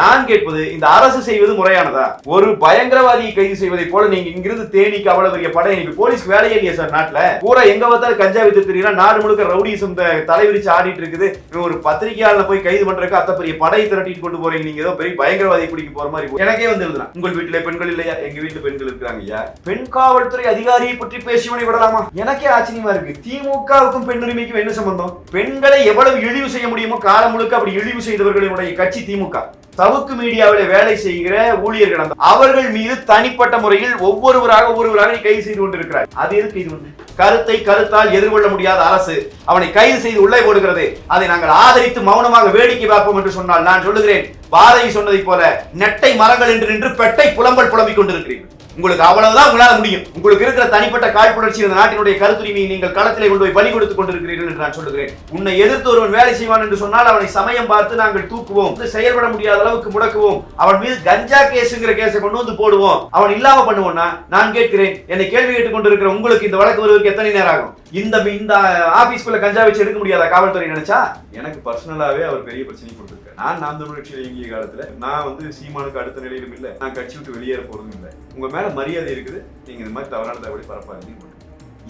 நான் கேட்பது இந்த அரசு செய்வது முறையானதா? ஒரு பயங்கரவாதியை கைது செய்வதை போல நீங்க இங்கிருந்து தேனிக்கு அவ்வளவு பெரிய படை அனுப்பி போலீஸ் வேலையே இல்லையா சார் நாட்டுல? பூரா எங்க பார்த்தாலும் கஞ்சா வித்து தெரியுறா நாடு முழுக்க ரவுடிசம் தலைவிரிச்சு ஆடிட்டு இருக்குது. ஒரு பத்திரிகையாளர் போய் கைது பண்றதுக்கு அத்த பெரிய படையை திரட்டிட்டு கொண்டு போறீங்க. நீங்க ஏதோ பெரிய பயங்கரவாதி பிடிக்க போற மாதிரி எனக்கே வந்து எழுதலாம் உங்கள் வீட்டுல பெண்கள் இல்லையா? எங்க வீட்டுல பெண்கள் இருக்காங்க ஐயா. பெண் காவல்துறை அதிகாரியை பற்றி பேசியவனை விடலாமா? எனக்கே ஆச்சரியமா இருக்கு. திமுகவுக்கும் பெண் உரிமைக்கும் என்ன சம்பந்தம்? பெண்களை எவ்வளவு இழிவு செய்ய முடியுமோ காலம் முழுக்க அப்படி இழிவு செய்தவர்களுடைய கட்சி திமுக. சவுக்கு மீடியாவில் வேலை செய்கிற ஊழியர்கள் அந்த அவர்கள் மீது தனிப்பட்ட முறையில் ஒவ்வொருவராக ஒவ்வொருவராக நீ கைது செய்து கொண்டிருக்கிறார் அது எதுக்கு இது வந்து? கருத்தை கருத்தால் எதிர்கொள்ள முடியாத அரசு அவனை கைது செய்து உள்ளே போடுகிறது. அதை நாங்கள் ஆதரித்து மௌனமாக வேடிக்கை பார்ப்போம் என்று சொன்னால் நான் சொல்லுகிறேன். பாரதி சொன்னதைப் போல நெட்டை மரங்கள் என்று நின்று பெட்டை புலம்பல் புலம்பிக் கொண்டிருக்கிறீர்கள். உங்களுக்கு அவ்வளவுதான் உங்களால முடியும். உங்களுக்கு இருக்கிற தனிப்பட்ட காழ்ப்புணர்ச்சி இந்த நாட்டினுடைய கருத்துரிமையை நீங்கள் களத்திலே கொண்டு போய் பலி கொடுத்துக் கொண்டிருக்கிறீர்கள் என்று நான் சொல்லுகிறேன். உன்னை எதிர்த்து ஒருவன் வேலை செய்வான் என்று சொன்னால் அவனை சமயம் பார்த்து நாங்கள் தூக்குவோம். இது செயல்பட முடியாத அளவுக்கு முடக்குவோம். அவன் மீது கஞ்சா கேஸுங்கிற கேஸை கொண்டு வந்து போடுவோம். அவன் இல்லாம பண்ணுவோம்னா நான் கேட்கிறேன். என்னை கேள்வி கேட்டுக் கொண்டிருக்கிற உங்களுக்கு இந்த வழக்கு வருவதற்கு எத்தனை நேரம் ஆகும்? இந்த இந்த ஆபீஸ்க்குள்ள கஞ்சா வச்சு எடுக்க முடியாதா காவல்துறை நினைச்சா? எனக்கு பர்சனலாவே அவர் பெரிய பிரச்சனை கொடுத்து நான் நாம் தமிழ் கட்சியில் இயங்கிய காலத்துல நான் வந்து சீமானுக்கு அடுத்த நிலையிலும் இல்ல. நான் கட்சி விட்டு வெளியேற போறதும் இல்லை. உங்க மேல மரியாதை இருக்குது. நீங்க இந்த மாதிரி தவறான தகவலை பரப்பாதீங்க.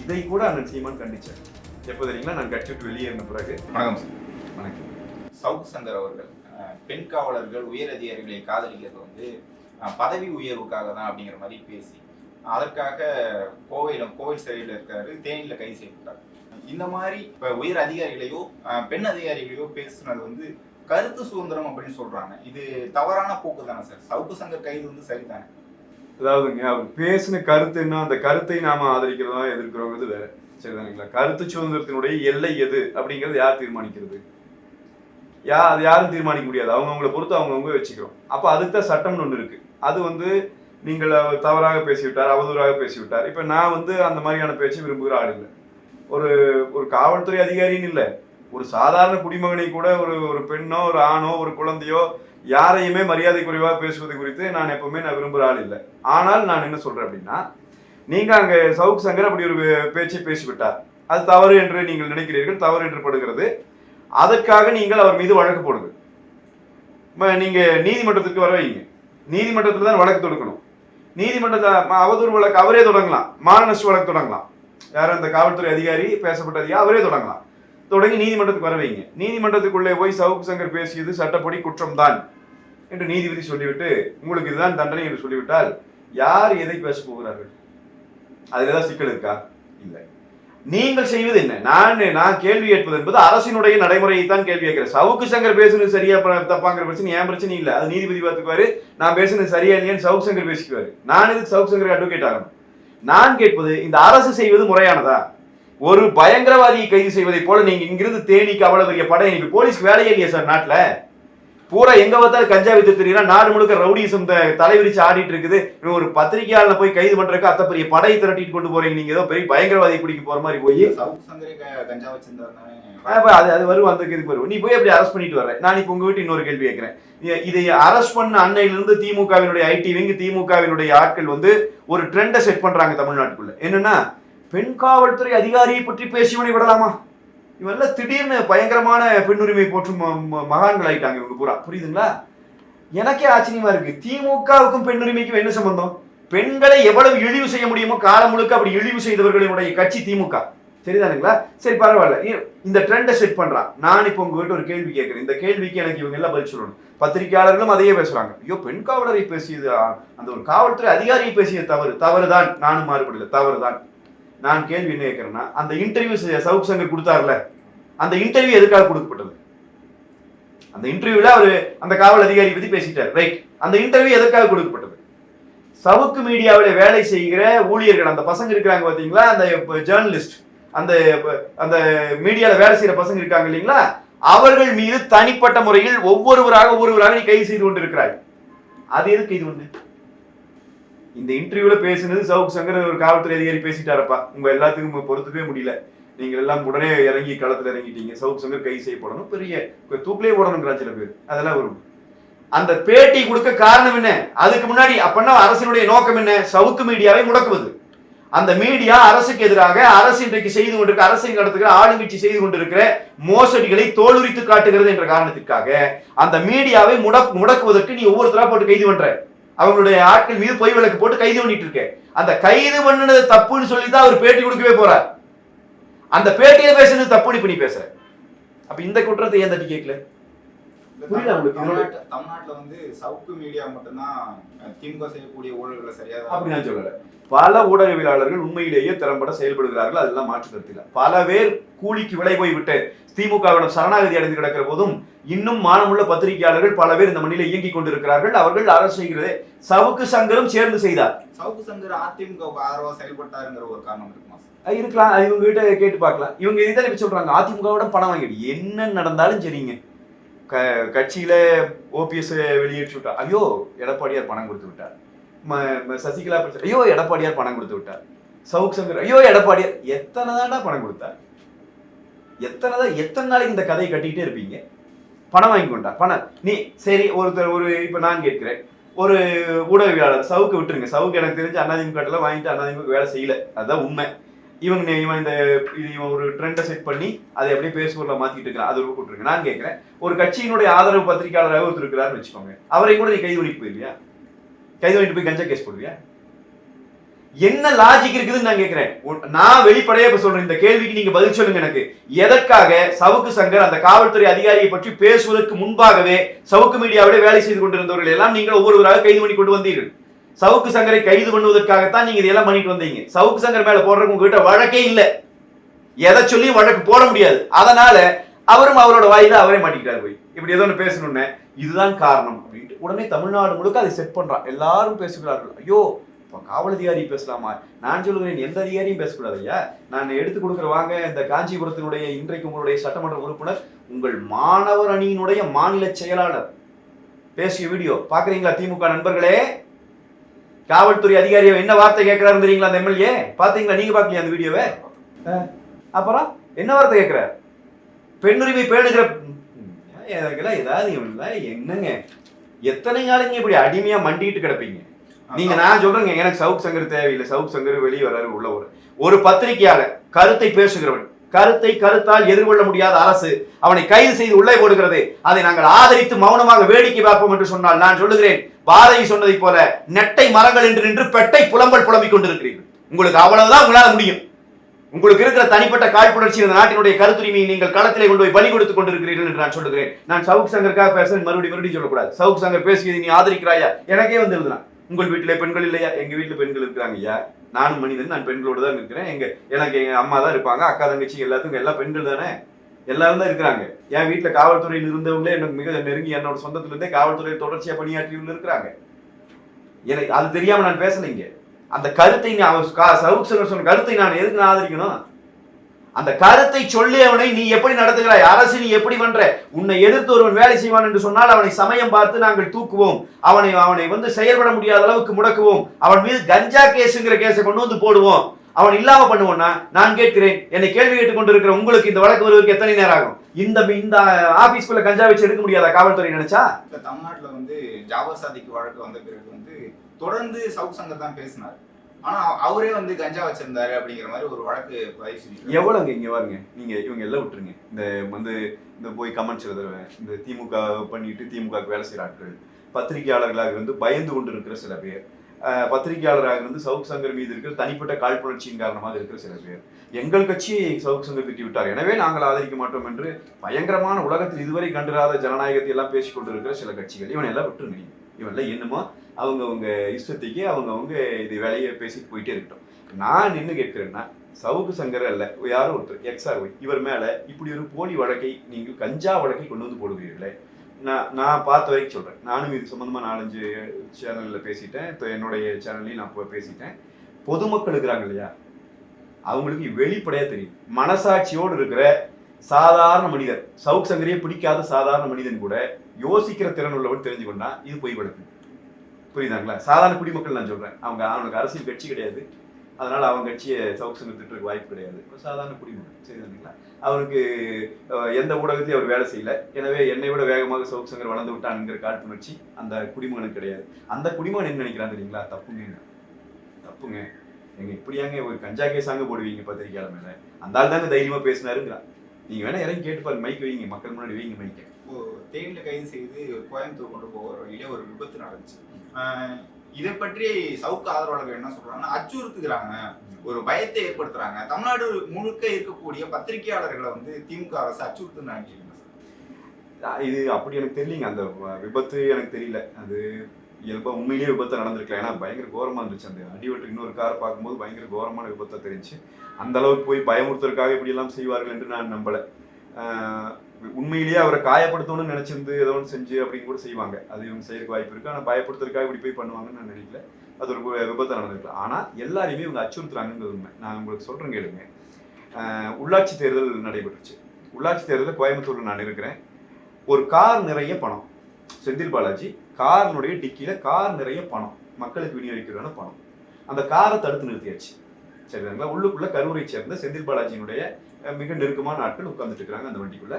இதை கூட அண்ணன் சீமான் கண்டிச்சார். எப்போ தெரியுங்களா? நான் கட்சி விட்டு வெளியேறின பிறகு. வணக்கம் சார் வணக்கம். சவுக் சங்கர் அவர்கள் பெண் காவலர்கள் உயர் அதிகாரிகளை காதலிக்கிறது வந்து பதவி உயர்வுக்காக தான் அப்படிங்கிற மாதிரி பேசி அதற்காக கோவையில கோவில் சிறையில் இருக்காரு தேனியில கைது செய்யப்பட்டார். இந்த மாதிரி இப்ப உயர் அதிகாரிகளையோ பெண் அதிகாரிகளையோ பேசுனது வந்து கருத்து சுதந்திரம் அப்படின்னு சொல்றாங்க. இது தவறான போக்கு தானே சார்? சவுக்கு சங்க கைது வந்து சரிதானே? அதாவதுங்க அவர் பேசின கருத்து என்ன அந்த கருத்தை நாம ஆதரிக்கிறதா எதிர்க்கிறோங்கிறது வேற. சரிதானுங்களா? கருத்து சுதந்திரத்தினுடைய எல்லை எது அப்படிங்கிறது யார் தீர்மானிக்கிறது? யா அது யாரும் தீர்மானிக்க முடியாது. அவங்கவுங்கள பொறுத்து அவங்கவுங்க வச்சுக்கிறோம். அப்போ அதுக்கு தான் சட்டம்னு ஒன்று இருக்கு. அது வந்து நீங்கள் அவர் தவறாக பேசிவிட்டார் அவதூறாக பேசிவிட்டார். இப்போ நான் வந்து அந்த மாதிரியான பேச்சை விரும்புகிற ஆள் இல்லை. ஒரு ஒரு காவல்துறை அதிகாரின்னு இல்லை. ஒரு சாதாரண குடிமகனை கூட ஒரு ஒரு பெண்ணோ ஒரு ஆணோ ஒரு குழந்தையோ யாரையுமே மரியாதை குறைவாக பேசுவது குறித்து நான் எப்பவுமே நான் விரும்புகிற ஆள் இல்லை. ஆனால் நான் என்ன சொல்றேன் அப்படின்னா நீங்க அங்க சவுக் சங்கர் அப்படி ஒரு பேச்சை பேசிவிட்டார். அது தவறு என்று நீங்கள் நினைக்கிறீர்கள் தவறு என்று படுகிறது. அதற்காக நீங்கள் அவர் மீது வழக்கு போடுங்க நீங்கள் நீங்க நீதிமன்றத்துக்கு வர வைங்க. நீதிமன்றத்தில் தான் வழக்கு தொடுக்கணும். நீதிமன்றத்தில் அவதூறு வழக்கு அவரே தொடங்கலாம். மானநஷ்ட வழக்கு தொடங்கலாம். யாரும் அந்த காவல்துறை அதிகாரி பேசப்பட்ட அதிகாரி அவரே தொடங்கலாம். தொடங்கி நீதிமன்றத்துக்கு வர வைங்க. நீதிமன்றத்துக்குள்ளே போய் சவுக் சங்கர் பேசியது சட்டப்படி குற்றம்தான் என்று நீதிபதி சொல்லிவிட்டு உங்களுக்கு இதுதான் தண்டனை என்று சொல்லிவிட்டால் யார் எதை பேச போகிறார்கள்? அதில் ஏதாவது சிக்கல் இருக்கா? இல்லை. நீங்கள் செய்வது என்ன? நான் நான் கேள்வி கேட்பது என்பது அரசினுடைய நடைமுறையை தான் கேள்வி கேட்கிறேன். சவுக்கு சங்கர் பேசுனது சரியா தப்பாங்கிற பிரச்சனை ஏன் பிரச்சனை இல்லை? அது நீதிபதி பார்த்துக்குவாரு. நான் பேசுனது சரியா இல்லையான்னு சவுக்கு சங்கர் பேசிக்குவாரு. நான் இது சவுக்கு சங்கர் அட்வொகேட் ஆகணும்? நான் கேட்பது இந்த அரசு செய்வது முறையானதா? ஒரு பயங்கரவாதியை கைது செய்வதை போல நீங்க இங்கிருந்து தேனிக்கு அவ்வளவு பெரிய படை அனுப்பி போலீஸ் வேலையே இல்லையா சார் நாட்டுல? பூரா எங்க பார்த்தாலும் கஞ்சா வித்து தெரியுறா நாடு முழுக்க ரவுடிசம் தலைவிரிச்சு ஆடிட்டு இருக்குது. இவன் ஒரு பத்திரிகையாளர் போய் கைது பண்றதுக்கு அத்த பெரிய படை திரட்டிட்டு கொண்டு போறீங்க. நீங்க ஏதோ பெரிய பயங்கரவாதி பிடிக்க போற மாதிரி போய். அது அது வரும் அந்த இதுக்கு வரும் நீ போய் அப்படி அரெஸ்ட் பண்ணிட்டு வர்ற. நான் இப்போ உங்க வீட்டு இன்னொரு கேள்வி கேட்கிறேன். இதை அரெஸ்ட் பண்ண அன்னையிலிருந்து திமுகவினுடைய ஐடி விங் திமுகவினுடைய ஆட்கள் வந்து ஒரு ட்ரெண்டை செட் பண்றாங்க தமிழ்நாட்டுக்குள்ள. என்னன்னா பெண் காவல்துறை அதிகாரியை பற்றி பேசியவனை விடலாமா? இவெல்லாம் திடீர்னு பயங்கரமான பெண் உரிமை போற்றும் ம- ம- மகான்கள் ஆயிட்டாங்க இவங்க பூரா. புரியுதுங்களா? எனக்கே ஆச்சரியமா இருக்கு. திமுகவுக்கும் பெண் உரிமைக்கும் என்ன சம்பந்தம்? பெண்களை எவ்வளவு இழிவு செய்ய முடியுமோ காலம் முழுக்க அப்படி இழிவு செய்தவர்களுடைய கட்சி திமுக. சரிதானுங்களா சரி பரவாயில்ல. இந்த ட்ரெண்டை செட் பண்றான். நான் இப்போ உங்ககிட்ட ஒரு கேள்வி கேட்கறேன். இந்த கேள்விக்கு எனக்கு இவங்க எல்லாம் பதில் சொல்லணும். பத்திரிகையாளர்களும் அதையே பேசுறாங்க. ஐயோ பெண் காவலரை பேசியது அந்த ஒரு காவல்துறை அதிகாரியை பேசிய தவறு. தவறுதான். நானும் மாறுபடல. தவறுதான். நான் கேள்வி என்ன கேட்கிறேன்னா அந்த இன்டர்வியூ சவுக் சங்கர் கொடுத்தாருல அந்த இன்டர்வியூ எதுக்காக கொடுக்கப்பட்டது? அந்த இன்டர்வியூல அவர் அந்த காவல் அதிகாரி பத்தி பேசிட்டார். ரைட் அந்த இன்டர்வியூ எதற்காக கொடுக்கப்பட்டது? சவுக்கு மீடியாவில் வேலை செய்கிற ஊழியர்கள் அந்த பசங்க இருக்கிறாங்க பார்த்தீங்களா அந்த ஜேர்னலிஸ்ட் அந்த அந்த மீடியாவில் வேலை செய்கிற பசங்க இருக்காங்க இல்லைங்களா? அவர்கள் மீது தனிப்பட்ட முறையில் ஒவ்வொருவராக ஒவ்வொருவராக நீ கைது செய்து கொண்டிருக்கிறாய். அது எதுக்கு இது ஒன்று இந்த இன்டர்வியூல பேசுனது சவுக் சங்கர் ஒரு காவல்துறை அதிகாரி பேசிட்டாரப்பா. உங்க எல்லாத்துக்கும் பொறுத்துக்கவே முடியல. நீங்க எல்லாம் உடனே இறங்கி களத்துல இறங்கிட்டீங்க. சவுக் சங்கர் கை செய்யப்படணும் பெரிய தூக்கிலே போடணுங்கிற சில பேர். அதெல்லாம் வரும் அந்த பேட்டி கொடுக்க காரணம் என்ன? அதுக்கு முன்னாடி அப்பன்னா அரசினுடைய நோக்கம் என்ன? சவுக்கு மீடியாவை முடக்குவது. அந்த மீடியா அரசுக்கு எதிராக அரசு இன்றைக்கு செய்து கொண்டிருக்க அரசை நடத்துகிற ஆளுங்கட்சி செய்து கொண்டிருக்கிற மோசடிகளை தோலுரித்து காட்டுகிறது என்ற காரணத்திற்காக அந்த மீடியாவை முடக் முடக்குவதற்கு நீ ஒவ்வொருத்தரா போட்டு கைது பண்ற. அவங்களுடைய ஆட்கள் மீது பொய் விளக்கு போட்டு கைது பண்ணிட்டு இருக்கேன். அந்த கைது பண்ணுனது தப்புன்னு சொல்லி தான் அவர் பேட்டி கொடுக்கவே போறார். அந்த பேட்டியில பேசுனது தப்புன்னு இப்ப நீ பேசுற. அப்ப இந்த குற்றத்தை ஏன் தட்டி கேட்கல? புரியல உங்களுக்கு? தமிழ்நாட்டு தமிழ்நாட்டுல வந்து சவுக்கு மீடியா மட்டும்தான் திமுக செய்யக்கூடிய ஊழல்களை சரியா அப்படி நான் சொல்லல. பல ஊடகவியலாளர்கள் உண்மையிலேயே திறம்பட செயல்படுகிறார்கள் அதெல்லாம் மாற்று கருத்தில்லை பல பேர் கூலிக்கு விலை போய் விட்டு திமுகவிடம் சரணாகதி அடைந்து கிடக்கிற போதும் இன்னும் மானமுள்ள பத்திரிகையாளர்கள் பல பேர் இந்த மண்ணில இயங்கிக் கொண்டிருக்கிறார்கள். அவர்கள் அரசு செய்கிறதே சவுக்கு சங்கரும் சேர்ந்து செய்தார். சவுக்கு சங்கர் அதிமுகவுக்கு ஆதரவா செயல்பட்டாருங்கிற ஒரு காரணம் இருக்குமா? இருக்கலாம். இவங்க கிட்ட கேட்டு பார்க்கலாம். இவங்க இப்ப சொல்றாங்க. அதிமுகவோட பணம் வாங்கிடு. என்ன நடந்தாலும் சரிங்க. க கட்சியில ஓபிஎஸ் வெளியேற்றி விட்டா ஐயோ எடப்பாடியார் பணம் கொடுத்து விட்டார். ம- சசிகலா பிரச்சனை. ஐயோ எடப்பாடியார் பணம் கொடுத்து விட்டார். சவுக் சங்கர் ஐயோ எடப்பாடியார் எத்தனை தாண்டா பணம் கொடுத்தார்? எத்தனை தான் எத்தனை நாளைக்கு இந்த கதையை கட்டிக்கிட்டே இருப்பீங்க? பணம் வாங்கி கொண்டா பணம். நீ சரி ஒருத்தர் ஒரு இப்போ நான் கேட்குறேன். ஒரு ஊடகவியலாளர் சவுக்கு விட்டுருங்க. சவுக்கு எனக்கு தெரிஞ்சு அண்ணாதிமுக வாங்கிட்டு அண்ணாதிமுக வேலை செய்யல. அதுதான் உண்மை. இவங்க நே- இவன் இந்த இது இவன் ஒரு ட்ரெண்டை செட் பண்ணி அதை அப்படியே பேசுபொருளை மாத்திட்டு இருக்கான் அது ஒரு நான் கேட்கிறேன் ஒரு கட்சியினுடைய ஆதரவு பத்திரிகையாளராக ஒருத்தர் இருக்கிறாருன்னு வச்சுக்கோங்க. அவரை கூட நீ கைது பண்ணிட்டு போயிருவியா? கைது பண்ணிட்டு போய் கஞ்சா கேஸ் போடுவியா? என்ன லாஜிக் இருக்குதுன்னு நான் கேட்கிறேன். நான் வெளிப்படையா இப்ப சொல்றேன் இந்த கேள்விக்கு நீங்க பதில் சொல்லுங்க எனக்கு. எதற்காக சவுக்கு சங்கர் அந்த காவல்துறை அதிகாரியை பற்றி பேசுவதற்கு முன்பாகவே சவுக்கு மீடியாவிட வேலை செய்து கொண்டிருந்தவர்கள் எல்லாம் நீங்கள் ஒவ்வொருவராக கைது பண்ணி கொண்டு வந்தீர்கள்? சவுக்கு சங்கரை கைது பண்ணுவதற்காகத்தான் நீங்க இதெல்லாம் பண்ணிட்டு வந்தீங்க. சவுக்கு சங்கர் மேல போடுறதுக்கு உங்ககிட்ட வழக்கே இல்லை. எதை சொல்லி வழக்கு போட முடியாது. அதனால அவரும் அவரோட வாயில அவரே மாட்டிக்கிட்டாரு போய். இப்படி ஏதோ ஒன்று பேசணும்னு. இதுதான் காரணம் அப்படின்ட்டு. உடனே தமிழ்நாடு முழுக்க அதை செட் பண்றான் எல்லாரும் பேசுகிறார்கள் ஐயோ இப்போ காவல் அதிகாரி பேசலாமா? நான் சொல்லுகிறேன் எந்த அதிகாரியும் பேசக்கூடாது ஐயா. நான் எடுத்து கொடுக்குற வாங்க இந்த காஞ்சிபுரத்தினுடைய இன்றைக்கு உங்களுடைய சட்டமன்ற உறுப்பினர் உங்கள் மாணவர் அணியினுடைய மாநில செயலாளர். பேசிய வீடியோ. பாக்குறீங்களா திமுக நண்பர்களே? காவல்துறை அதிகாரி என்ன வார்த்தை கேட்கிறாரு தெரியுங்களா அந்த எம்எல்ஏ பாத்தீங்களா? நீங்க பாக்கலையா அந்த வீடியோவை? அப்புறம் என்ன வார்த்தை கேட்கிறார்? பெண்ணுரிமை பேணுகிற ஏதாவது என்னங்க? எத்தனை நாளுங்க இப்படி அடிமையா மண்டிட்டு கிடப்பீங்க? நீங்க நான் சொல்றேங்க எனக்கு சவுக் சங்கர் தேவையில்லை. சவுக் சங்கர் வெளியே வராரு உள்ள ஒரு ஒரு பத்திரிகையாளர் கருத்தை பேசுகிறவன். கருத்தை கருத்தால் எதிர்கொள்ள முடியாத அரசு அவனை கைது செய்து உள்ளே போடுகிறது. அதை நாங்கள் ஆதரித்து மௌனமாக வேடிக்கை பார்ப்போம் என்று சொன்னால் நான் சொல்லுகிறேன் பாரதி சொன்னதைப் போல நெட்டை மரங்கள் என்று நின்று பெட்டை புலம்பல் புலம்பிக் கொண்டிருக்கிறீர்கள். உங்களுக்கு அவ்வளவுதான் உங்களால் முடியும். உங்களுக்கு இருக்கிற தனிப்பட்ட காழ்ப்புணர்ச்சி இந்த நாட்டினுடைய கருத்துரிமையை நீங்கள் களத்திலே கொண்டு போய் பலி கொடுத்துக் கொண்டிருக்கிறீர்கள் என்று நான் சொல்லுகிறேன். நான் சவுக் சங்கருக்காக பேச மறுபடியும் மறுபடியும் சொல்லக்கூடாது. சவுக் சங்கர் பேசியதை நீ ஆதரிக்கிறாயா? எனக்கே வந்து எழுதுனா. உங்கள் வீட்டிலே பெண்கள் இல்லையா எங்கள் வீட்டில் பெண்கள் இருக்கிறாங்க ஐயா நானும் மனிதன் நான் பெண்களோடு தான் இருக்கிறேன் எங்கள் எனக்கு எங்கள் அம்மா தான் இருப்பாங்க அக்கா தங்கச்சி எல்லாத்துக்கும் எல்லாம் பெண்கள் தானே எல்லாரும் தான் இருக்கிறாங்க என் வீட்டில் காவல்துறையில் இருந்தவங்களே எனக்கு மிக நெருங்கி என்னோட சொந்தத்திலிருந்தே காவல்துறையில் தொடர்ச்சியாக பணியாற்றியவங்க இருக்கிறாங்க எனக்கு அது தெரியாமல் நான் பேசலைங்க அந்த கருத்தை நான் கா- சவுக் சொன்ன கருத்தை நான் எதுக்கு நான் ஆதரிக்கணும் அந்த கருத்தை சொல்லி அவனை நீ எப்படி நடத்துகிறாய்? அரசு நீ எப்படி பண்ற? உன்னை எதிர்த்து ஒருவன் வேலை செய்வான் என்று சொன்னால் அவனை சமயம் பார்த்து நாங்கள் தூக்குவோம். அவனை அவனை வந்து செயல்பட முடியாத அளவுக்கு முடக்குவோம். அவன் மீது கஞ்சா கேஸுங்கிற கேஸை கொண்டு வந்து போடுவோம். அவன் இல்லாம பண்ணுவோம்னா நான் கேட்கிறேன் என்னை கேள்வி கேட்டுக் கொண்டிருக்கிற உங்களுக்கு இந்த வழக்கு வருவதற்கு எத்தனை நேரம் ஆகும்? இந்த இந்த ஆபீஸ்க்குள்ள கஞ்சா வச்சு எடுக்க முடியாதா காவல்துறை நினைச்சா? தமிழ்நாட்டுல வந்து ஜாபர் சாதிக்கு வழக்கு வந்த பிறகு வந்து தொடர்ந்து சவுக் சங்கர் தான் பேசினார். ஆனா அவரே வந்து கஞ்சா வச்சிருந்தாரு அப்படிங்கிற மாதிரி ஒரு வழக்கு பதிவு எவ்வளவுங்க இங்க பாருங்க நீங்க இவங்க எல்லாம் விட்டுருங்க. இந்த வந்து இந்த போய் கமெண்ட்ஸ் எழுதுறவன் இந்த திமுக பண்ணிட்டு திமுக வேலை செய்யற ஆட்கள் பத்திரிகையாளர்களாக வந்து பயந்து கொண்டு இருக்கிற சில பேர் பத்திரிகையாளராக இருந்து சவுக் சங்கர் மீது இருக்கிற தனிப்பட்ட காழ்ப்புணர்ச்சியின் காரணமாக இருக்கிற சில பேர். எங்கள் கட்சியை சவுக் சங்கர் திட்டி விட்டார். எனவே நாங்கள் ஆதரிக்க மாட்டோம் என்று பயங்கரமான உலகத்தில் இதுவரை கண்டிராத ஜனநாயகத்தை எல்லாம் பேசிக்கொண்டிருக்கிற சில கட்சிகள் இவனை எல்லாம் விட்டுருங்க இவன் இவன்லாம் என்னமோ அவங்கவுங்க இஷ்டத்துக்கு அவங்கவுங்க இது வேலையை பேசிட்டு போயிட்டே இருக்கட்டும். நான் நின்று கேட்கிறேன்னா சவுக்கு சங்கர் அல்ல யாரோ ஒருத்தர் எக்ஸ்ஆர் ஒய் இவர் மேலே இப்படி ஒரு போலி வழக்கை நீங்கள் கஞ்சா வழக்கை கொண்டு வந்து போடுவீர்களே நான் நான் பார்த்த வரைக்கும் சொல்கிறேன் நானும் இது சம்மந்தமாக நாலஞ்சு சேனலில் பேசிட்டேன். இப்போ என்னுடைய சேனல்லையும் நான் இப்போ பேசிட்டேன். பொதுமக்கள் இருக்கிறாங்க இல்லையா? அவங்களுக்கு வெளிப்படையாக தெரியும். மனசாட்சியோடு இருக்கிற சாதாரண மனிதர் சவுக் சங்கரையே பிடிக்காத சாதாரண மனிதன் கூட யோசிக்கிற திறன் உள்ளவன் தெரிஞ்சுக்கொண்டா இது பொய் வழக்கு. புரியுதாங்களா? சாதாரண குடிமக்கள் நான் சொல்றேன். அவங்க அவனுக்கு அரசியல் கட்சி கிடையாது. அதனால அவங்க கட்சியை சவுக் சங்கம் வாய்ப்பு கிடையாது. சாதாரண குடிமகன் சரிதானுங்களா அவருக்கு எந்த ஊடகத்தையும் அவர் வேலை செய்யல. எனவே என்னை விட வேகமாக சவுக் சங்கர் வளர்ந்து விட்டான்ங்கிற காட்டுணர்ச்சி அந்த குடிமகனுக்கு கிடையாது. அந்த குடிமகன் என்ன நினைக்கிறான் தெரியுங்களா? தப்புங்க. தப்புங்க. எங்க இப்படியாங்க ஒரு கஞ்சா கேஸாங்க போடுவீங்க பத்திரிக்கையாளர் மேல. அந்த ஆள் தாங்க தைரியமா பேசினாருங்கிறான். நீங்க வேணா இறங்கி கேட்டு பாருங்க. மைக் வைங்க. மக்கள் முன்னாடி வைங்க மைக்கை. தேனியில் கைது செய்து கோயம்புத்தூர் கொண்டு போகிற வழியில ஒரு விபத்து நடந்துச்சு. இதை பற்றி சவுக்கு ஆதரவாளர்கள் என்ன சொல்றாங்கன்னா அச்சுறுத்துகிறாங்க. ஒரு பயத்தை ஏற்படுத்துறாங்க. தமிழ்நாடு முழுக்க இருக்கக்கூடிய பத்திரிகையாளர்களை வந்து திமுக அரசு அச்சுறுத்துன்னு இது அப்படி எனக்கு தெரியலங்க. அந்த விபத்து எனக்கு தெரியல. அது இயல்பா உண்மையிலேயே விபத்து நடந்திருக்கலாம் ஏன்னா பயங்கர கோரமா இருந்துச்சு. அந்த அடிவட்டு இன்னொரு கார் பார்க்கும்போது பயங்கர கோரமான விபத்தா தெரிஞ்சு அந்த அளவுக்கு போய் பயமுறுத்துறதுக்காக இப்படி எல்லாம் செய்வார்கள் என்று நான் நம்பல. உண்மையிலேயே அவரை காயப்படுத்தணும்னு நினைச்சிருந்து ஏதோ ஒன்று செஞ்சு அப்படின்னு கூட செய்வாங்க. அது இவங்க செய்யறதுக்கு வாய்ப்பு இருக்கு. ஆனால் பயப்படுத்துறதுக்காக இப்படி போய் பண்ணுவாங்கன்னு நான் நினைக்கல. அது ஒரு விபத்தை நடந்திருக்கலாம். ஆனால் எல்லாரையுமே இவங்க அச்சுறுத்துறாங்கன்றது உண்மை. நான் உங்களுக்கு சொல்றேன் கேளுங்க. உள்ளாட்சி தேர்தல் நடைபெற்றுச்சு. உள்ளாட்சி தேர்தலில் கோயம்புத்தூர்ல நான் இருக்கிறேன். ஒரு கார் நிறைய பணம். செந்தில் பாலாஜி காரினுடைய டிக்கியில கார் நிறைய பணம். மக்களுக்கு விநியோகிக்கிறதான பணம். அந்த காரை தடுத்து நிறுத்தியாச்சு. சரிங்களா உள்ளுக்குள்ள கரூரை சேர்ந்த செந்தில் பாலாஜியினுடைய மிக நெருக்கமான ஆட்கள் உட்கார்ந்துட்டு இருக்கிறாங்க அந்த வண்டிக்குள்ள.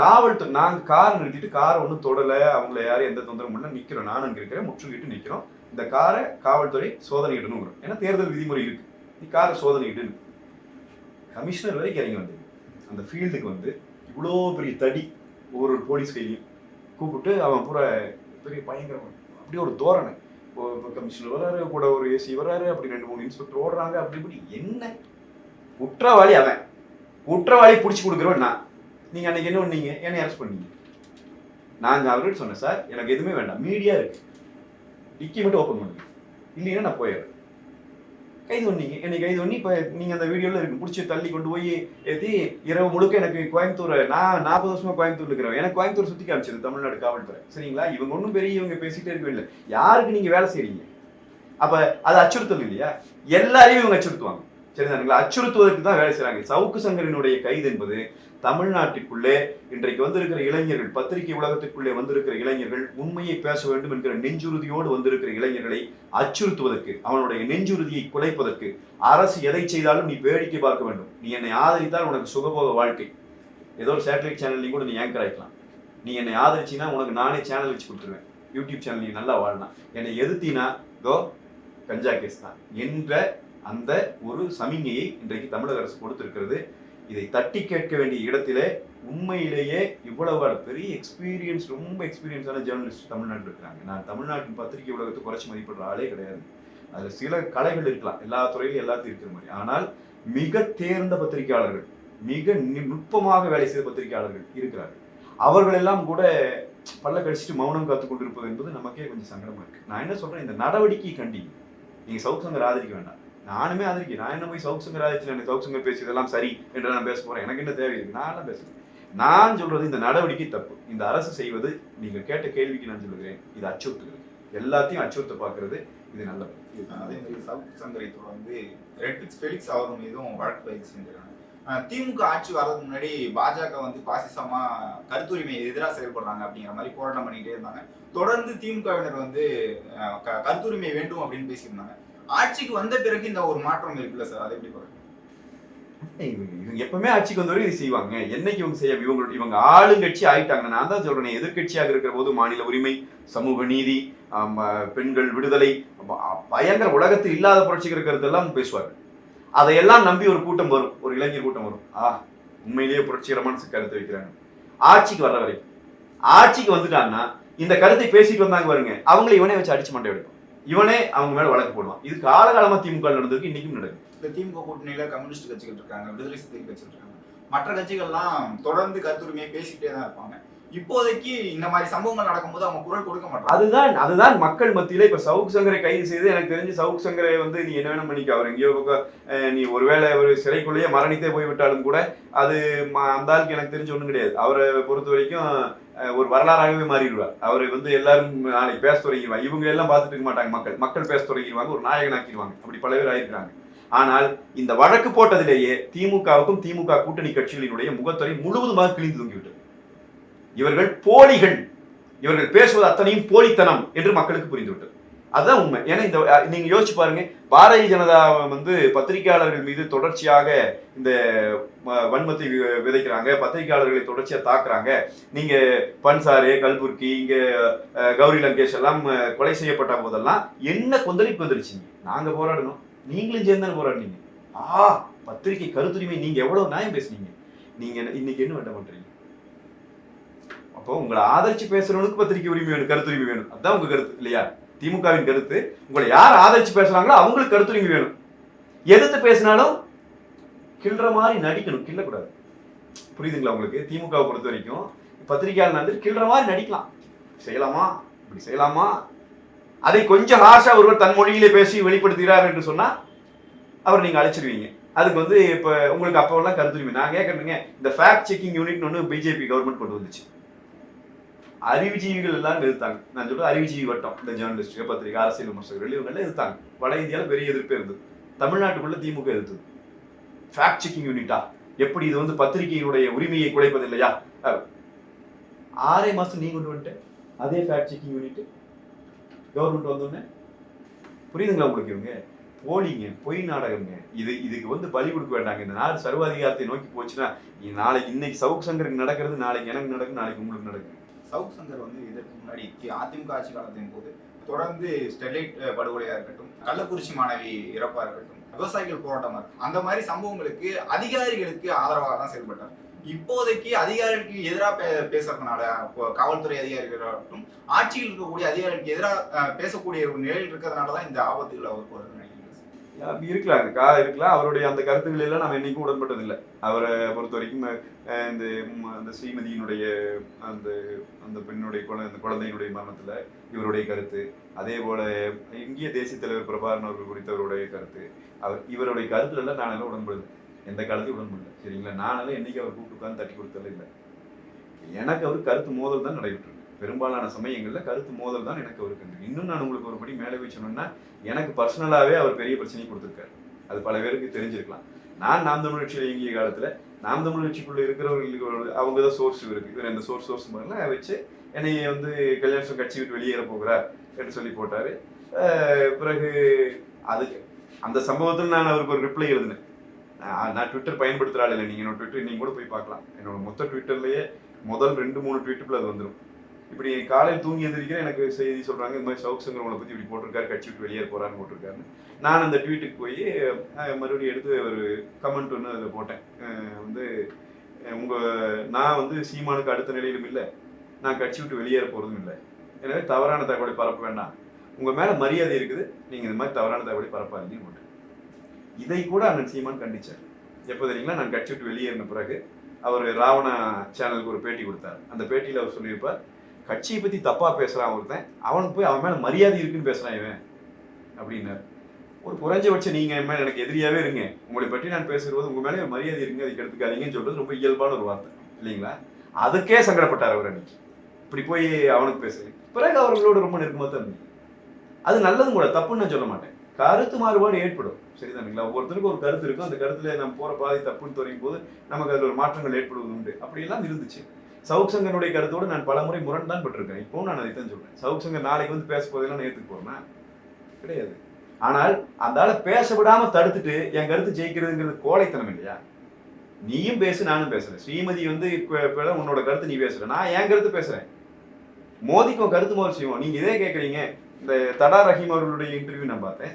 காவல்துறை நாங்கள் காரை நிறுத்திட்டு காரை ஒன்றும் தொடலை அவங்கள யாரும் எந்த தொந்தரவும் பண்ணல. நிற்கிறோம் நான் அங்க இருக்கிறேன். முற்றுகிட்டு நிற்கிறோம் இந்த காரை காவல்துறை சோதனையிடணும் ஏன்னா தேர்தல் விதிமுறை இருக்கு. நீ காரை சோதனையிடு கமிஷனர் வரைக்கும் இறங்கி வந்தது. அந்த ஃபீல்டுக்கு வந்து இவ்வளோ பெரிய தடி ஒரு போலீஸ் கையிலையும் கூப்பிட்டு அவன் பூரா பெரிய பயங்கரம் அப்படியே ஒரு தோரணை. இப்போ கமிஷனர் வராரு கூட ஒரு ஏசி வராரு அப்படி ரெண்டு மூணு இன்ஸ்பெக்டர் ஓடுறாங்க அப்படி இப்படி. என்ன? குற்றவாளி அவன். குற்றவாளி பிடிச்சி கொடுக்குறவன் நான். நீங்க அன்னைக்கு என்ன பண்ணீங்க? என்னை அரெஸ்ட் பண்ணீங்க? நான் அவர்கிட்ட சொன்னேன் சார் எனக்கு எதுவுமே வேண்டாம். மீடியா இருக்கு. டிக்கி மட்டும் ஓப்பன் பண்ணுங்க. இல்லைன்னா நான் போயிடுறேன். கைது பண்ணீங்க. என்னை கைது பண்ணி இப்போ நீங்கள் அந்த வீடியோவில் இருக்கு. பிடிச்சி தள்ளி கொண்டு போய் ஏற்றி இரவு முழுக்க எனக்கு கோயம்புத்தூர் நான் நாற்பது வருஷமா கோயம்புத்தூர் இருக்கிறேன். எனக்கு கோயம்புத்தூர் சுற்றி காமிச்சது தமிழ்நாடு காவல்துறை. சரிங்களா? இவங்க ஒன்றும் பெரிய இவங்க பேசிட்டே இருக்கவே இல்லை. யாருக்கு நீங்கள் வேலை செய்றீங்க? அப்போ அது அச்சுறுத்தல் இல்லையா? எல்லாரையும் இவங்க அச்சுறுத்துவாங்க. சரிதானுங்களா அச்சுறுத்துவதற்கு தான் வேலை செய்கிறாங்க சவுக்கு சங்கரினுடைய கைது என்பது தமிழ்நாட்டிற்குள்ளே இன்றைக்கு வந்திருக்கிற இளைஞர்கள் பத்திரிகை உலகத்திற்குள்ளே வந்திருக்கிற இளைஞர்கள் உண்மையை பேச வேண்டும் என்கிற நெஞ்சுறுதியோடு வந்திருக்கிற இளைஞர்களை அச்சுறுத்துவதற்கு அவனுடைய நெஞ்சுறுதியை குலைப்பதற்கு அரசு எதை செய்தாலும் நீ வேடிக்கை பார்க்க வேண்டும். நீ என்னை ஆதரித்தால் உனக்கு சுகபோக வாழ்க்கை. ஏதோ ஒரு சேட்டலைட் சேனல்லையும் கூட நீ ஏங்கர் ஆகிக்கலாம் நீ என்னை ஆதரிச்சினா உனக்கு நானே சேனல் வச்சு கொடுத்துருவேன். யூடியூப் சேனல் நீ நல்லா வாழலாம் என்னை எதிர்த்தினா தோ கஞ்சா கேஸ் தான். என்ற அந்த ஒரு சமிகையை இன்றைக்கு தமிழக அரசு கொடுத்திருக்கிறது. இதை தட்டி கேட்க வேண்டிய இடத்திலே உண்மையிலேயே இவ்வளவு பெரிய எக்ஸ்பீரியன்ஸ் ரொம்ப எக்ஸ்பீரியன்ஸான ஜேர்னலிஸ்ட் தமிழ்நாட்டில் இருக்கிறாங்க. நான் தமிழ்நாட்டின் பத்திரிகை உலகத்தை குறைச்சி மதிப்பிடுற ஆளே கிடையாது. அதில் சில கலைகள் இருக்கலாம். எல்லா துறையிலும் எல்லாத்தையும் இருக்கிற மாதிரி. ஆனால் மிக தேர்ந்த பத்திரிகையாளர்கள் மிக நுட்பமாக வேலை செய்த பத்திரிகையாளர்கள் இருக்கிறார்கள். அவர்களெல்லாம் கூட பல்ல கடிச்சிட்டு மௌனம் காத்து கொண்டிருப்பது என்பது நமக்கே கொஞ்சம் சங்கடமா இருக்கு. நான் என்ன சொல்றேன்? இந்த நடவடிக்கை கண்டிங்க. நீங்க சவுக் சங்கர் ஆதரிக்க வேண்டாம். நானுமே ஆதரிக்கிறேன் நான் என்ன போய் சவுக் சங்கர் எனக்கு சவுக் பேசியதெல்லாம் சரி என்று நான் பேச போகிறேன் எனக்கு என்ன தேவை? இருக்கு நான் நான் சொல்றது இந்த நடவடிக்கை தப்பு. இந்த அரசு செய்வது நீங்கள் கேட்ட கேள்விக்கு நான் சொல்லுகிறேன் இது அச்சுறுத்துகிறது. எல்லாத்தையும் அச்சுறுத்த பார்க்கறது இது நல்லது. அதே மாதிரி சவுத் சங்கரை தொடர்ந்து ரெட்பிக்ஸ் ஃபெலிக்ஸ் அவர் மீதும் வழக்கு பதிவு செஞ்சிருக்காங்க. திமுக ஆட்சி வர்றதுக்கு முன்னாடி பாஜக வந்து பாசிசமா கருத்துரிமை எதிராக செயல்படுறாங்க அப்படிங்கிற மாதிரி போராட்டம் பண்ணிக்கிட்டே இருந்தாங்க. தொடர்ந்து திமுகவினர் வந்து க- கருத்துரிமை வேண்டும் அப்படின்னு பேசியிருந்தாங்க. ஆட்சிக்கு வந்த பிறகு இந்த ஒரு மாற்றம் இருக்குல்ல சார்? அதை எப்படி பாருங்க இவங்க இவங்க எப்பவுமே ஆட்சிக்கு வந்தவரை இது செய்வாங்க. என்னைக்கு இவங்க செய்ய இவங்க இவங்க ஆளுங்கட்சி ஆயிட்டாங்க நான் தான் சொல்றேன் எதிர்க்கட்சியாக இருக்கிற போது மாநில உரிமை சமூக நீதி பெண்கள் விடுதலை பயங்கர உலகத்தில் இல்லாத புரட்சிகர கருத்தெல்லாம் பேசுவார்கள். அதையெல்லாம் நம்பி ஒரு கூட்டம் வரும். ஒரு இளைஞர் கூட்டம் வரும். ஆ உண்மையிலேயே புரட்சிகரமான கருத்தை வைக்கிறாங்க. ஆட்சிக்கு வர்ற வரைக்கும். ஆட்சிக்கு வந்துட்டான்னா இந்த கருத்தை பேசிட்டு வந்தாங்க பாருங்க. அவங்கள இவனே வச்சு அடிச்சு மண்டை எடுக்கும் இவனே அவங்க மேல வழக்கு போடுவான். இது காலகாலமா திமுக நடந்திருக்கு இன்னைக்கும் நடக்குது. இந்த திமுக கூட்டணியில கம்யூனிஸ்ட் கட்சிகள் இருக்காங்க விடுதலை சிறுத்தைகள் கட்சிகள் இருக்காங்க. மற்ற கட்சிகள்லாம் தொடர்ந்து கருத்துரிமையை பேசிக்கிட்டே தான் இருப்பாங்க. இப்போதைக்கு இந்த மாதிரி சம்பவங்கள் நடக்கும்போது அவங்க குரல் கொடுக்க மாட்டாங்க. அதுதான் அதுதான் மக்கள் மத்தியில இப்ப சவுக் சங்கரை கைது செய்து எனக்கு தெரிஞ்சு சவுக் சங்கரை வந்து நீ என்ன வேணும் பண்ணிக்க. அவர் எங்கேயோ நீ ஒருவேளை ஒரு சிறைக்குள்ளேயே மரணித்தே போய் விட்டாலும் கூட அது அந்த ஆளுக்கு எனக்கு தெரிஞ்சு ஒண்ணும் கிடையாது. அவரை பொறுத்த வரைக்கும் ஒரு வரலாறாகவே மாறிடுவார். அவர் வந்து எல்லாரும் நாளைக்கு பேச தொடங்கிடுவாங்க. இவங்க எல்லாம் பார்த்துட்டு இருக்க மாட்டாங்க மக்கள். மக்கள் பேச தொடங்கிடுவாங்க ஒரு நாயகனாக்கிடுவாங்க. அப்படி பல பேர் ஆயிருக்கிறாங்க. ஆனால் இந்த வழக்கு போட்டதிலேயே திமுகவுக்கும் திமுக கூட்டணி கட்சிகளினுடைய முகத்துறை முழுவதுமாக கிழிந்து தொங்கிவிட்டது. இவர்கள் போலிகள். இவர்கள் பேசுவது அத்தனையும் போலித்தனம் என்று மக்களுக்கு புரிந்துவிட்டது. அதுதான் உண்மை. ஏன்னா இந்த நீங்க யோசிச்சு பாருங்க பாரதிய ஜனதா வந்து பத்திரிகையாளர்கள் மீது தொடர்ச்சியாக இந்த வன்மத்தை வி- விதைக்கிறாங்க பத்திரிகையாளர்களை தொடர்ச்சியா தாக்குறாங்க. நீங்க பன்சாரு கல்புர்கி இங்க கௌரி லங்கேஷ் எல்லாம் கொலை செய்யப்பட்ட போதெல்லாம் என்ன கொந்தளிப்பு வந்துருச்சுங்க நாங்க போராடணும். நீங்களும் சேர்ந்து போராடினீங்க. ஆ பத்திரிகை கருத்துரிமை நீங்க எவ்வளவு நியாயம் பேசுனீங்க? நீங்க என்ன- இன்னைக்கு என்ன வேண்டாம் பண்றீங்க? அப்போ உங்களை ஆதரிச்சு பேசுறவனுக்கு பத்திரிகை உரிமை வேணும் கருத்துரிமை வேணும். அதுதான் உங்க கருத்து இல்லையா? திமுகவின் கருத்து உங்களை யார் ஆதரிச்சு பேசுறாங்களோ அவங்களுக்கு கருத்துரிமை வேணும். எதிர்த்து பேசினாலும் கிள்ற மாதிரி நடிக்கணும் கிள்ளக்கூடாது. புரியுதுங்களா உங்களுக்கு? திமுகவை பொறுத்த வரைக்கும் பத்திரிகையாளர் வந்து கிள்ற மாதிரி நடிக்கலாம். செய்யலாமா? இப்படி செய்யலாமா? அதை கொஞ்சம் ஹார்ஷா ஒருவர் தன் மொழியிலே பேசி வெளிப்படுத்துகிறார் என்று சொன்னா அவர் நீங்க அழைச்சிருவீங்க. அதுக்கு வந்து இப்ப உங்களுக்கு அப்போல்லாம் கருத்துரிமை நான் கேட்கறேங்க இந்த ஃபேக்ட் செக்கிங் யூனிட் ஒன்று பிஜேபி கவர்மெண்ட் கொண்டு வந்துச்சு. அறிவுஜீவிகள் எல்லாம் எதிர்த்தாங்க நான் சொல்றது அறிவுஜீவி வட்டம் இந்த ஜேர்னலிஸ்ட் பத்திரிகை அரசியல் விமர்சகர்கள் இவங்கெல்லாம் எதிர்த்தாங்க வட இந்தியாவில் பெரிய எதிர்ப்பு இருந்தது. தமிழ்நாட்டுக்குள்ள திமுக எதிர்த்தது. ஃபேக்ட் செக்கிங் யூனிட்டா எப்படி இது வந்து பத்திரிகையினுடைய உரிமையை குலைப்பது இல்லையா? ஆறே மாசம் நீ கொண்டு வந்துட்டேன் அதே ஃபேக்ட் செக்கிங் யூனிட் கவர்மெண்ட் வந்தோடனே புரியுதுங்களா உங்களுக்கு இவங்க? போலிங்க பொய் நாடகங்க. இது இதுக்கு வந்து பலி கொடுக்க வேண்டாங்க. இந்த நாடு சர்வாதிகாரத்தை நோக்கி போச்சுன்னா நாளைக்கு இன்னைக்கு சவுக் சங்கருக்கு நடக்கிறது நாளைக்கு எனக்கு நடக்கும் நாளைக்கு உங்களுக்கு நடக்கும். சவுக் சங்கர் வந்து இதற்கு முன்னாடி அதிமுக ஆட்சி காலத்தின் போது தொடர்ந்து ஸ்டெர்லைட் படுகொலையா இருக்கட்டும் கள்ளக்குறிச்சி மாணவி இறப்பா இருக்கட்டும் விவசாயிகள் போராட்டமா இருக்கும் அந்த மாதிரி சம்பவங்களுக்கு அதிகாரிகளுக்கு ஆதரவாக தான் செயல்பட்டார். இப்போதைக்கு அதிகாரிகளுக்கு எதிராக பே பேசுறதுனால காவல்துறை காவல்துறை அதிகாரிகளாகட்டும் ஆட்சியில் இருக்கக்கூடிய அதிகாரிகளுக்கு எதிராக பேசக்கூடிய ஒரு நிலையில் இருக்கிறதுனால தான் இந்த ஆபத்துகள் அவருக்கு வருதுன்னு நினைக்கிறேன். இருக்கலாம் கா இருக்கலாம். அவருடைய அந்த கருத்துக்கள் எல்லாம் நம்ம என்னைக்கும் உடன்பட்டதில்லை. அவரை பொறுத்த வரைக்கும் இந்த அந்த ஸ்ரீமதியினுடைய அந்த அந்த பெண்ணுடைய குழந்தை அந்த குழந்தையினுடைய மரணத்தில் இவருடைய கருத்து. அதே போல இந்திய தேசிய தலைவர் பிரபாகரன் அவர்கள் குறித்த அவருடைய கருத்து. அவர் இவருடைய கருத்துல எல்லாம் நானெல்லாம் உடன்படுது எந்த காலத்தையும் உடன்படல. சரிங்களா? நானெல்லாம் என்னைக்கு அவர் கூப்பிட்டு உட்காந்து தட்டி கொடுத்தல இல்லை எனக்கு அவர் கருத்து மோதல் தான் நடைபெற்று பெரும்பாலான சமயங்களில் கருத்து மோதல் தான் எனக்கு அவருக்கு இன்னும் நான் உங்களுக்கு ஒரு படி மேலே போய் சொன்னேன்னா எனக்கு பர்சனலாகவே அவர் பெரிய பிரச்சனையை கொடுத்துருக்காரு. அது பல பேருக்கு தெரிஞ்சிருக்கலாம். நான் நாம் தமிழ் கட்சியில் இயங்கிய காலத்தில் நாம் தமிழ் கட்சிக்குள்ளே இருக்கிறவர்களுக்கு அவங்க தான் சோர்ஸ் இருக்குது இவர் இந்த சோர்ஸ் சோர்ஸ் மாதிரிலாம் வச்சு என்னை வந்து கல்யாணம் கட்சி விட்டு வெளியேற போகிறார் என்று சொல்லி போட்டார். பிறகு அதுக்கு அந்த சம்பவத்தில் நான் அவருக்கு ஒரு ரிப்ளை எழுதினேன். நான் ட்விட்டர் பயன்படுத்துகிறாள் இல்லை நீங்கள் என்னோட ட்விட்டர் நீங்கள் கூட போய் பார்க்கலாம். என்னோட மொத்த ட்விட்டர்லேயே முதல் ரெண்டு மூணு ட்வீட்டுக்குள்ள அது வந்துடும் இப்படி காலையில் தூங்கி எந்திரிக்கிறேன் எனக்கு செய்தி சொல்கிறாங்க இந்த மாதிரி சவுக் சங்கர் உங்களை இப்படி போட்டிருக்காரு கட்சி விட்டு வெளியேற போகிறான்னு போட்டிருக்காருன்னு. நான் அந்த ட்வீட்டுக்கு போய் மறுபடியும் எடுத்து ஒரு கமெண்ட் ஒன்று அதில் போட்டேன். வந்து உங்கள் நான் வந்து சீமானுக்கு அடுத்த நிலையிலும் இல்லை. நான் கட்சி விட்டு வெளியேற போகிறதும் இல்லை. எனவே தவறான தகவலை பரப்ப வேண்டாம். உங்கள் மேலே மரியாதை இருக்குது. நீங்கள் இந்த மாதிரி தவறான தகவலை பரப்பாதீங்கன்னு போட்டேன். இதை கூட அண்ணன் சீமான் கண்டிச்சார். எப்போ தெரியுங்களா? நான் கட்சி விட்டு வெளியேறின பிறகு அவர் ராவணா சேனலுக்கு ஒரு பேட்டி கொடுத்தார். அந்த பேட்டியில் அவர் சொல்லியிருப்பார் கட்சியை பற்றி தப்பாக பேசுகிறான் ஒருத்தன் அவனுக்கு போய் அவன் மேலே மரியாதை இருக்குன்னு பேசுகிறான் இவன் அப்படின்னாரு. ஒரு குறைஞ்சபட்சம் நீங்கள் என் எனக்கு எதிரியாகவே இருங்க. உங்களை பற்றி நான் பேசுகிறது உங்கள் மேலே மரியாதை இருங்க அதுக்கு எடுத்துக்காதீங்கன்னு சொல்கிறது ரொம்ப இயல்பான ஒரு வார்த்தை இல்லைங்களா? அதுக்கே சங்கடப்பட்டார் அவர் அன்னைக்கு. இப்படி போய் அவனுக்கு பேசுகிறேன் பிறகு அவர்களோட ரொம்ப நெருக்கமாக தான் இருந்தீங்க அது நல்லதும் கூட தப்புன்னு நான் சொல்ல மாட்டேன். கருத்து மாறுபாடு ஏற்படும். சரிதானுங்களா ஒவ்வொருத்தருக்கும் ஒரு கருத்து இருக்கும். அந்த கருத்துல நம்ம போற பாதை தப்புன்னு துறையும் போது நமக்கு அதில் ஒரு மாற்றங்கள் ஏற்படுவது உண்டு. அப்படியெல்லாம் இருந்துச்சு. சவுக் சங்கனுடைய கருத்தோடு நான் பல முறை முரண் தான் பட்டிருக்கேன். இப்போ நான் அதை தான் சொல்றேன். சவுக் சங்கர் நாளைக்கு வந்து பேச போதெல்லாம் நான் போறேன்னா கிடையாது. ஆனால் அந்த பேச விடாம தடுத்துட்டு என் கருத்து ஜெயிக்கிறதுங்கிறது கோழைத்தனம் இல்லையா? நீயும் பேசு நானும் பேசுறேன். ஸ்ரீமதி வந்து இப்போ உன்னோட கருத்து நீ பேசுற. நான் என் கருத்து பேசுறேன். மோதிக்கும் கருத்து மோதல் செய்வோம். நீங்க இதே கேட்குறீங்க இந்த தடா ரஹீம் அவர்களுடைய இன்டர்வியூ நான் பார்த்தேன்.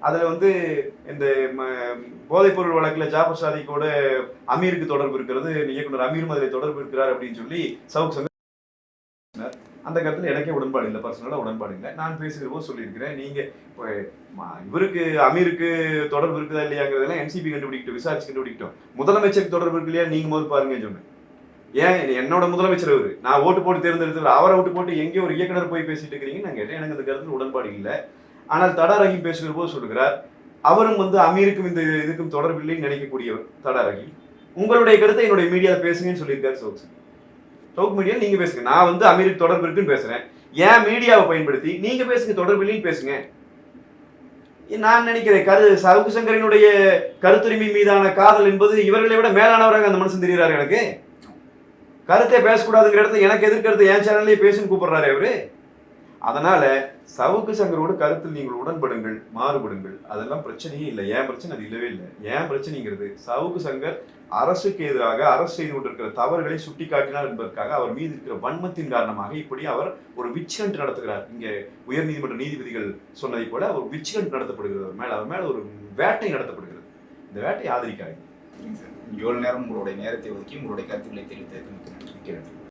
அதில் வந்து இந்த ம- போதைப்பொருள் வழக்கில் ஜாபர் சாதிக்கோட அமீருக்கு தொடர்பு இருக்கிறது இயக்குனர் அமீர் அதில் தொடர்பு இருக்கிறார் அப்படின்னு சொல்லி சவுக் சங்கர் அந்த கருத்தில் எனக்கே உடன்பாடு இல்லை பர்சனலாக உடன்பாடு இல்லை. நான் பேசுகிற போது சொல்லியிருக்கிறேன் நீங்கள் இப்போ, இவருக்கு அமீருக்கு தொடர்பு இருக்குதா இல்லையாங்கிறதெல்லாம் என்சிபி கண்டுபிடிக்கட்டும் விசாரிச்சு கண்டுபிடிக்கட்டும். முதலமைச்சருக்கு தொடர்பு இருக்கு இல்லையா? நீங்கள் முதல் பாருங்கன்னு சொன்னேன். ஏன் என்னோட முதலமைச்சர் அவர். நான் ஓட்டு போட்டு தேர்ந்தெடுத்து அவரை ஓட்டு போட்டு எங்கேயோ ஒரு இயக்குனர் போய் பேசிட்டு இருக்கிறீங்கன்னு நான் கேட்டேன். எனக்கு அந்த கருத்தில் உடன்பாடு இல்லை. ஆனால் தடா ரஹீம் பேசுகிற போது சொல்கிறார் அவரும் வந்து அமீருக்கும் இந்த இதுக்கும் தொடர்பில்லை நினைக்கக்கூடியவர் தடா ரஹீம். உங்களுடைய கருத்தை என்னுடைய மீடியாவில் பேசுங்கன்னு சொல்லியிருக்காரு சவுக் சோக் மீடியா நீங்கள் பேசுங்க. நான் வந்து அமீருக்கு தொடர்பு இருக்குன்னு பேசுகிறேன் ஏன் மீடியாவை பயன்படுத்தி நீங்கள் பேசுங்க தொடர்பு இல்லைன்னு பேசுங்க. நான் நினைக்கிறேன் கரு சவுக்கு சங்கரனுடைய கருத்துரிமை மீதான காதல் என்பது இவர்களை விட மேலானவராக அந்த மனுஷன் தெரிகிறார் எனக்கு. கருத்தை பேசக்கூடாதுங்கிற இடத்துல எனக்கு எதிர்க்கிறது என் சேனல்லே பேசுன்னு கூப்பிடுறாரு அவரு. அதனால சவுக்கு சங்கரோட கருத்தில் நீங்கள் உடன்படுங்கள் மாறுபடுங்கள். அதெல்லாம் பிரச்சனையே இல்லை. ஏன் பிரச்சனை? அது இல்லவே இல்லை. ஏன் பிரச்சனைங்கிறது? சவுக்கு சங்கர் அரசுக்கு எதிராக அரசு செய்து கொண்டிருக்கிற தவறுகளை சுட்டிக்காட்டினார் என்பதற்காக அவர் மீது இருக்கிற வன்மத்தின் காரணமாக இப்படி அவர் ஒரு விச்லண்ட் நடத்துகிறார். இங்கே உயர்நீதிமன்ற நீதிபதிகள் சொன்னதை போல ஒரு விச்லண்ட் நடத்தப்படுகிறது. அவர் மேல அவர் மேல ஒரு வேட்டை நடத்தப்படுகிறது. இந்த வேட்டை ஆதரிக்காது இவ்வளவு நேரம் உங்களுடைய நேரத்தை ஒதுக்கி உங்களுடைய கருத்துக்களை தெரிவித்ததுக்கு மிக்க நன்றி.